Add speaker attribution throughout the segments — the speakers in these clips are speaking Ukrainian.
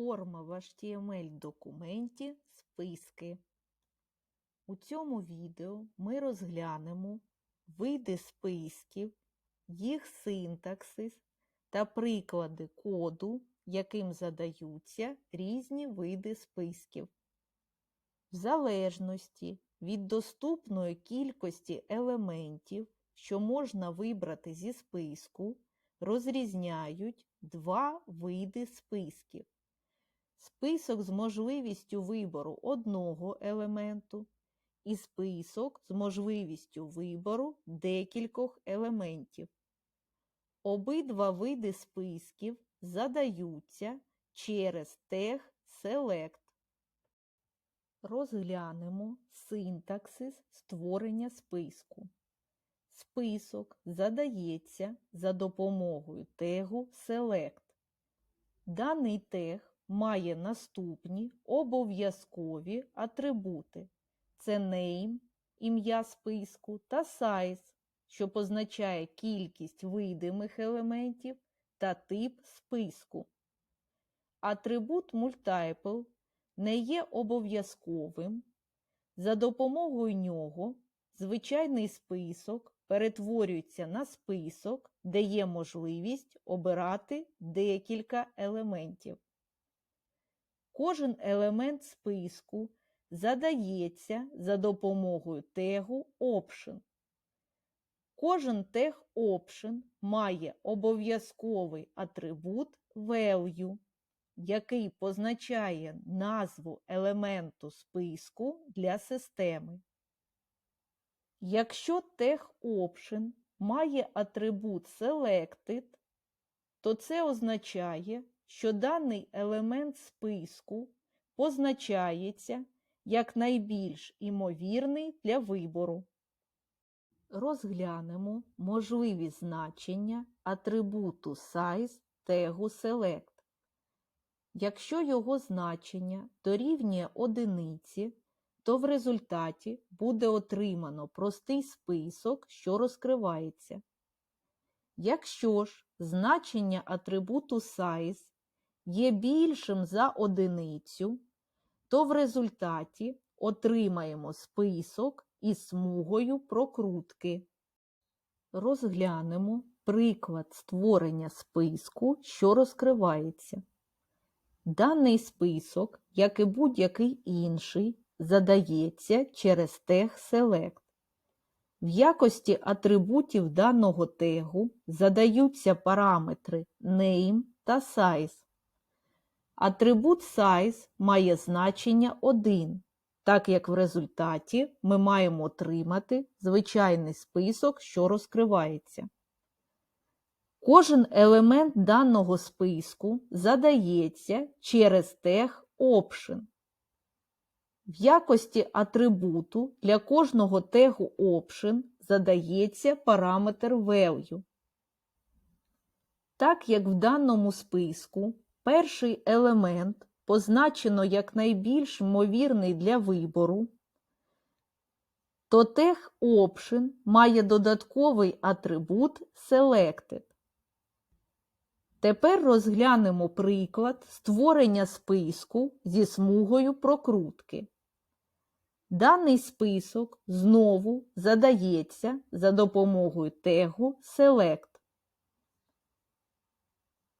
Speaker 1: Форма в HTML документі списки. У цьому відео ми розглянемо види списків, їх синтаксис та приклади коду, яким задаються різні види списків. В залежності від доступної кількості елементів, що можна вибрати зі списку, розрізняють два види списків. Список з можливістю вибору одного елементу і список з можливістю вибору декількох елементів. Обидва види списків задаються через тег Select. Розглянемо синтаксис створення списку. Список задається за допомогою тегу Select. Даний тег має наступні обов'язкові атрибути. Це name, ім'я списку та size, що позначає кількість видимих елементів та тип списку. Атрибут multiple не є обов'язковим. За допомогою нього звичайний список перетворюється на список, де є можливість обирати декілька елементів. Кожен елемент списку задається за допомогою тегу Option. Кожен тег Option має обов'язковий атрибут Value, який позначає назву елементу списку для системи. Якщо тег Option має атрибут Selected, то це означає, що даний елемент списку позначається як найбільш імовірний для вибору. Розглянемо можливі значення атрибуту size тегу select. Якщо його значення дорівнює одиниці, то в результаті буде отримано простий список, що розкривається. Якщо ж значення атрибуту size є більшим за одиницю, то в результаті отримаємо список із смугою прокрутки. Розглянемо приклад створення списку, що розкривається. Даний список, як і будь-який інший, задається через тег Select. В якості атрибутів даного тегу задаються параметри Name та Size. Атрибут size має значення 1, так як в результаті ми маємо отримати звичайний список, що розкривається. Кожен елемент даного списку задається через тег Option. В якості атрибуту для кожного тегу Option задається параметр Value. Так як в даному списку перший елемент позначено як найбільш ймовірний для вибору, то тег Option має додатковий атрибут Selected. Тепер розглянемо приклад створення списку зі смугою прокрутки. Даний список знову задається за допомогою тегу Select.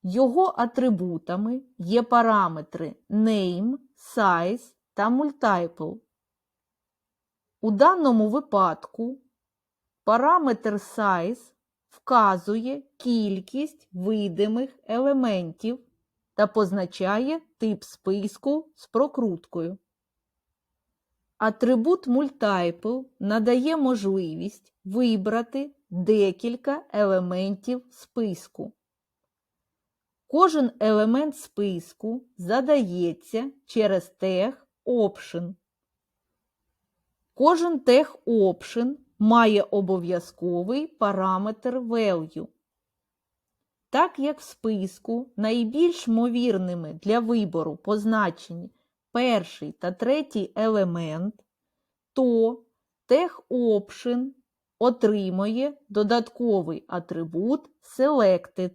Speaker 1: Його атрибутами є параметри Name, Size та Multiple. У даному випадку параметр Size вказує кількість видимих елементів та позначає тип списку з прокруткою. Атрибут Multiple надає можливість вибрати декілька елементів списку. Кожен елемент списку задається через тег Option. Кожен тег Option має обов'язковий параметр Value. Так як в списку найбільш ймовірними для вибору позначені перший та третій елемент, то тег Option отримує додатковий атрибут Selected.